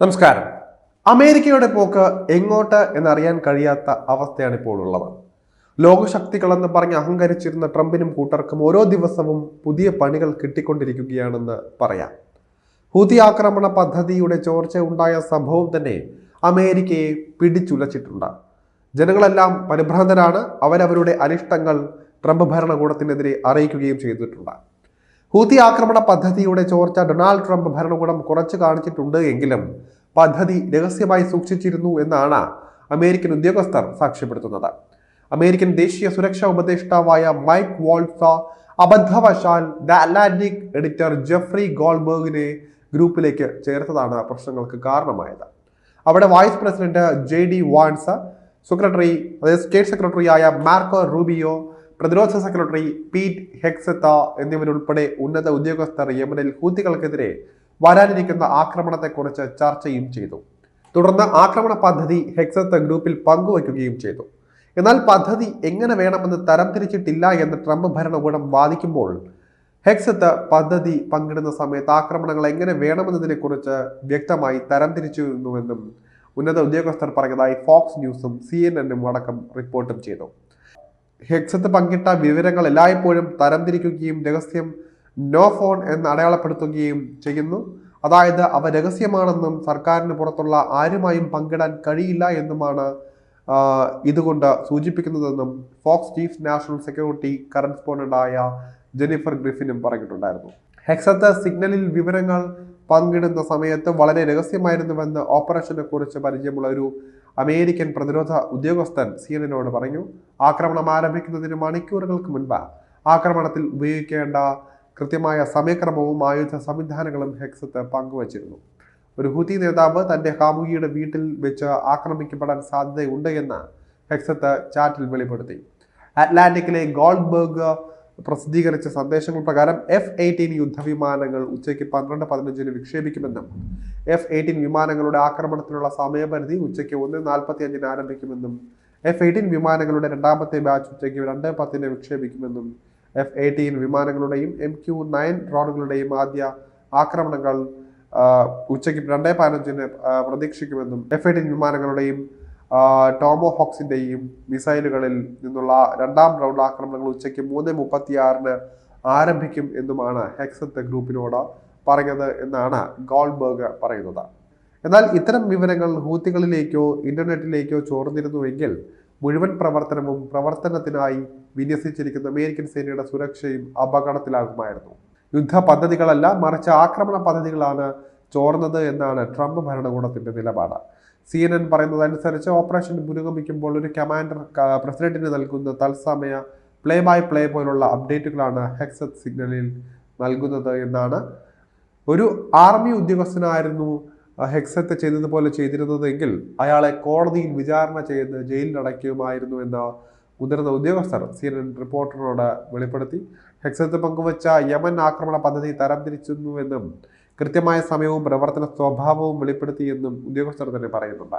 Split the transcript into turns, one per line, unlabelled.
നമസ്കാരം. അമേരിക്കയുടെ പോക്ക് എങ്ങോട്ട് എന്നറിയാൻ കഴിയാത്ത അവസ്ഥയാണ് ഇപ്പോൾ ഉള്ളത്. ലോകശക്തികളെന്ന് പറഞ്ഞ് അഹങ്കരിച്ചിരുന്ന ട്രംപിനും കൂട്ടർക്കും ഓരോ ദിവസവും പുതിയ പണികൾ കിട്ടിക്കൊണ്ടിരിക്കുകയാണെന്ന് പറയാം. ഹൂതി ആക്രമണ പദ്ധതിയുടെ ചോർച്ച ഉണ്ടായ സംഭവം തന്നെ അമേരിക്കയെ പിടിച്ചുലച്ചിട്ടുണ്ട്. ജനങ്ങളെല്ലാം പരിഭ്രാന്തരാണ്. അവരവരുടെ അനിഷ്ടങ്ങൾ ട്രംപ് ഭരണകൂടത്തിനെതിരെ അറിയിക്കുകയും ചെയ്തിട്ടുണ്ട്. ഹൂതി ആക്രമണ പദ്ധതിയുടെ ചോർച്ച ഡൊണാൾഡ് ട്രംപ് ഭരണകൂടം കുറച്ച് കാണിച്ചിട്ടുണ്ട് എങ്കിലും പദ്ധതി രഹസ്യമായി സൂക്ഷിച്ചിരുന്നു എന്നാണ് അമേരിക്കൻ ഉദ്യോഗസ്ഥർ സാക്ഷ്യപ്പെടുത്തുന്നത്. അമേരിക്കൻ ദേശീയ സുരക്ഷാ ഉപദേഷ്ടാവായ മൈക്ക് വോൾസ അബദ്ധവശാൽ ദ അറ്റ്ലാന്റിക് എഡിറ്റർ ജെഫ്രി ഗോൾബർഗിനെ ഗ്രൂപ്പിലേക്ക് ചേർത്തതാണ് പ്രശ്നങ്ങൾക്ക് കാരണമായത്. അവിടെ vice president J D Vance secretary അതായത് സ്റ്റേറ്റ് സെക്രട്ടറിയായ മാർക്കോ റൂബിയോ പ്രതിരോധ സെക്രട്ടറി പീറ്റ് ഹെക്സത്ത എന്നിവരുൾപ്പെടെ ഉന്നത ഉദ്യോഗസ്ഥർ യമനിൽ ഹൂത്തികൾക്കെതിരെ വരാനിരിക്കുന്ന ആക്രമണത്തെക്കുറിച്ച് ചർച്ചയും ചെയ്തു. തുടർന്ന് ആക്രമണ പദ്ധതി ഹെക്സത്ത് ഗ്രൂപ്പിൽ പങ്കുവയ്ക്കുകയും ചെയ്തു. എന്നാൽ പദ്ധതി എങ്ങനെ വേണമെന്ന് തരംതിരിച്ചിട്ടില്ല എന്ന് ട്രംപ് ഭരണകൂടം വാദിക്കുമ്പോൾ ഹെക്സത്ത് പദ്ധതി പങ്കിടുന്ന സമയത്ത് ആക്രമണങ്ങൾ എങ്ങനെ വേണമെന്നതിനെക്കുറിച്ച് വ്യക്തമായി തരംതിരിച്ചിരുന്നുവെന്നും ഉന്നത ഉദ്യോഗസ്ഥർ പറഞ്ഞതായി ഫോക്സ് ന്യൂസും സി എൻ എന്നും അടക്കം റിപ്പോർട്ടും ചെയ്തു. ഹെക്സത്ത് പങ്കിട്ട വിവരങ്ങൾ എല്ലായ്പ്പോഴും തരംതിരിക്കുകയും രഹസ്യം നോ ഫോൺ എന്ന് അടയാളപ്പെടുത്തുകയും ചെയ്യുന്നു. അതായത് അവ രഹസ്യമാണെന്നും സർക്കാരിന് പുറത്തുള്ള ആരുമായും പങ്കിടാൻ കഴിയില്ല എന്നുമാണ് ഇതുകൊണ്ട് സൂചിപ്പിക്കുന്നതെന്നും ഫോക്സ് ചീഫ് നാഷണൽ സെക്യൂരിറ്റി കറസ്പോണ്ടന്റായ ജെനിഫർ ഗ്രിഫിനും പറഞ്ഞിട്ടുണ്ടായിരുന്നു. ഹെക്സത്ത് സിഗ്നലിൽ വിവരങ്ങൾ പങ്കിടുന്ന സമയത്ത് വളരെ രഹസ്യമായിരുന്നുവെന്ന് ഓപ്പറേഷനെ കുറിച്ച് പരിചയമുള്ള ഒരു അമേരിക്കൻ പ്രതിരോധ ഉദ്യോഗസ്ഥൻ സിയനോട് പറഞ്ഞു ആക്രമണം ആരംഭിക്കുന്നതിന് മണിക്കൂറുകൾക്ക് മുൻപ് ആക്രമണത്തിൽ ഉപയോഗിക്കേണ്ട കൃത്യമായ സമയക്രമവും ആയുധ സംവിധാനങ്ങളും ഹെക്സത്ത് പങ്കുവച്ചിരുന്നു. ഒരു ഹുതി നേതാവ് തന്റെ കാമുകിയുടെ വീട്ടിൽ വെച്ച് ആക്രമിക്കപ്പെടാൻ സാധ്യതയുണ്ട് എന്ന് ഹെക്സത്ത് ചാറ്റിൽ വെളിപ്പെടുത്തി. അറ്റ്ലാന്റിക്കിലെ ഗോൾഡ്ബർഗ് പ്രസിദ്ധീകരിച്ച സന്ദേശങ്ങൾ പ്രകാരം എഫ് എയ്റ്റീൻ യുദ്ധവിമാനങ്ങൾ ഉച്ചയ്ക്ക് പന്ത്രണ്ട് പതിനഞ്ചിന് വിക്ഷേപിക്കുമെന്നും എഫ് എയ്റ്റീൻ വിമാനങ്ങളുടെ ആക്രമണത്തിനുള്ള സമയപരിധി ഉച്ചയ്ക്ക് ഒന്ന് നാൽപ്പത്തി അഞ്ചിന് ആരംഭിക്കുമെന്നും എഫ് എയ്റ്റീൻ വിമാനങ്ങളുടെ രണ്ടാമത്തെ ബാച്ച് ഉച്ചയ്ക്ക് രണ്ട് പത്തിന് വിക്ഷേപിക്കുമെന്നും എഫ് എയ്റ്റീൻ വിമാനങ്ങളുടെയും എം ക്യു നയൻ ഡ്രോണുകളുടെയും ആദ്യ ആക്രമണങ്ങൾ ഉച്ചയ്ക്ക് രണ്ട് പതിനഞ്ചിന് പ്രതീക്ഷിക്കുമെന്നും എഫ് എയ്റ്റീൻ വിമാനങ്ങളുടെയും ടോമോ ഹോക്സിന്റെയും മിസൈലുകളിൽ നിന്നുള്ള രണ്ടാം റൗണ്ട് ആക്രമണങ്ങൾ ഉച്ചയ്ക്ക് മൂന്ന് മുപ്പത്തിയാറിന് ആരംഭിക്കും എന്നുമാണ് ഹെക്സത്ത് ഗ്രൂപ്പിനോട് പറഞ്ഞത് എന്നാണ് ഗോൾബർഗ് പറയുന്നത്. എന്നാൽ ഇത്തരം വിവരങ്ങൾ ഹൂത്തികളിലേക്കോ ഇന്റർനെറ്റിലേക്കോ ചോർന്നിരുന്നുവെങ്കിൽ മുഴുവൻ പ്രവർത്തനവും പ്രവർത്തനത്തിനായി വിന്യസിച്ചിരിക്കുന്ന അമേരിക്കൻ സേനയുടെ സുരക്ഷയും അപകടത്തിലാകുമായിരുന്നു. യുദ്ധ പദ്ധതികളല്ല മറിച്ച് ആക്രമണ പദ്ധതികളാണ് ചോർന്നത് എന്നാണ് ട്രംപ് ഭരണകൂടത്തിന്റെ നിലപാട്. സി എൻ എൻ പറയുന്നതനുസരിച്ച് ഓപ്പറേഷൻ പുരോഗമിക്കുമ്പോൾ ഒരു കമാൻഡർ പ്രസിഡന്റിന് നൽകുന്ന തത്സമയ പ്ലേ ബൈ പ്ലേ പോലുള്ള അപ്ഡേറ്റുകളാണ് ഹെക്സത്ത് സിഗ്നലിൽ നൽകുന്നത് എന്നാണ് ഒരു ആർമി ഉദ്യോഗസ്ഥനായിരുന്നു ഹെക്സത്തെ ചെയ്തതുപോലെ ചെയ്തിരുന്നതെങ്കിൽ അയാളെ കോടതിയിൽ വിചാരണ ചെയ്ത് ജയിലിൽ അടയ്ക്കുമായിരുന്നു എന്ന മുതിർന്ന ഉദ്യോഗസ്ഥർ സി എൻ എൻ റിപ്പോർട്ടറിനോട് വെളിപ്പെടുത്തി. ഹെക്സത്ത് പങ്കുവച്ച യമൻ ആക്രമണ പദ്ധതി തരംതിരിച്ചിരുന്നുവെന്നും കൃത്യമായ സമയവും പ്രവർത്തന സ്വഭാവവും വെളിപ്പെടുത്തിയെന്നും ഉദ്യോഗസ്ഥർ തന്നെ പറയുന്നുണ്ട്.